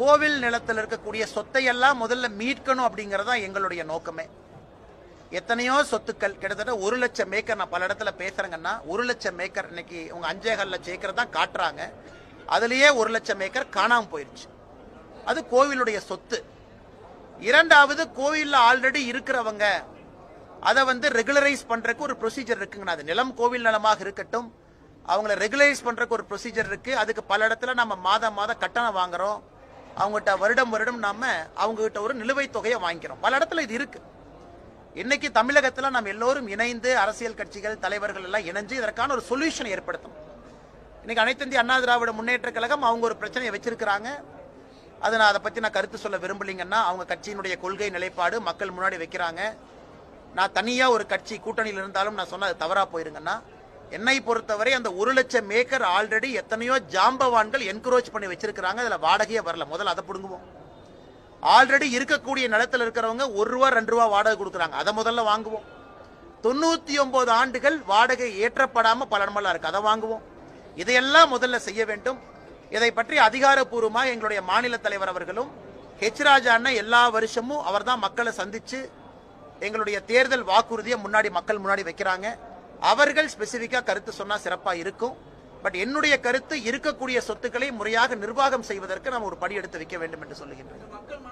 கோவில் நிலத்தில் இருக்கக்கூடிய சொத்தை எல்லாம் முதல்ல மீட்கணும் அப்படிங்கிறதா எங்களுடைய நோக்கமே. எத்தனையோ சொத்துக்கள் கிட்டத்தட்ட ஒரு லட்சம் ஏக்கர் நான் பல இடத்துல பேசுறேங்கன்னா ஒரு லட்சம் ஏக்கர் இன்னைக்கு உங்க அஞ்சேகால் லட்சம் ஏக்கர் தான் காட்டுறாங்க. அதுலேயே ஒரு லட்சம் ஏக்கர் காணாமல் போயிருச்சு. அது கோவிலுடைய சொத்து. இரண்டாவது கோவிலில் ஆல்ரெடி இருக்கிறவங்க அதை வந்து ரெகுலரைஸ் பண்றதுக்கு ஒரு ப்ரொசீஜர் இருக்குங்கண்ணா. அது நிலம் கோவில் நிலமாக இருக்கட்டும் அவங்கள ரெகுலரைஸ் பண்றதுக்கு ஒரு ப்ரொசீஜர் இருக்கு. அதுக்கு பல இடத்துல நம்ம மாதம் மாதம் கட்டணம் வாங்குறோம். அவங்ககிட்ட வருடம் வருடம் நாம அவங்ககிட்ட ஒரு நிலுவைத் தொகையை வாங்கிக்கிறோம். பல இடத்துல இது இருக்கு. இன்னைக்கு தமிழகத்தில் நம்ம எல்லோரும் இணைந்து அரசியல் கட்சிகள் தலைவர்கள் எல்லாம் இணைஞ்சு இதற்கான ஒரு சொல்யூஷனை ஏற்படுத்தணும். இன்னைக்கு அனைத்திந்திய அண்ணா திராவிட முன்னேற்ற கழகம் அவங்க ஒரு பிரச்சனையை வச்சிருக்கிறாங்க. அதை நான் அதை பற்றி நான் கருத்து சொல்ல விரும்பலீங்கன்னா அவங்க கட்சியினுடைய கொள்கை நிலைப்பாடு மக்கள் முன்னாடி வைக்கிறாங்க. நான் தனியாக ஒரு கட்சி கூட்டணியில் இருந்தாலும் நான் சொன்னது அது தவறா போயிருங்கன்னா என்னை பொறுத்தவரை அந்த ஒரு லட்சம் ஏக்கர் ஆல்ரெடி எத்தனையோ ஜாம்பவான்கள் என்கரேஜ் பண்ணி வச்சிருக்கிறாங்க. அதில் வாடகையே வரல. முதல்ல அதை பிடுங்குவோம். ஆல்ரெடி இருக்கக்கூடிய நிலத்தில் இருக்கிறவங்க ஒரு ரூபா ரெண்டு ரூபா வாடகை கொடுக்குறாங்க. அதை முதல்ல வாங்குவோம். தொண்ணூற்றி ஒம்பது ஆண்டுகள் வாடகை ஏற்றப்படாமல் பல இடமெல்லாம் இருக்குது அதை வாங்குவோம். இதையெல்லாம் முதல்ல செய்ய வேண்டும். இதை பற்றி அதிகாரப்பூர்வமாக எங்களுடைய மாநில தலைவர் அவர்களும் ஹெச் ராஜா அண்ணன் எல்லா வருஷமும் அவர்தான் மக்களை சந்தித்து எங்களுடைய தேர்தல் வாக்குறுதியை முன்னாடி மக்கள் முன்னாடி வைக்கிறாங்க. அவர்கள் ஸ்பெசிஃபிக்காக கருத்து சொன்னா சிறப்பா இருக்கும். பட் என்னுடைய கருத்து இருக்கக்கூடிய சொத்துக்களை முறையாக நிர்வாகம் செய்வதற்கு நாம் ஒரு படி எடுத்து வைக்க வேண்டும் என்று சொல்லுகின்றேன்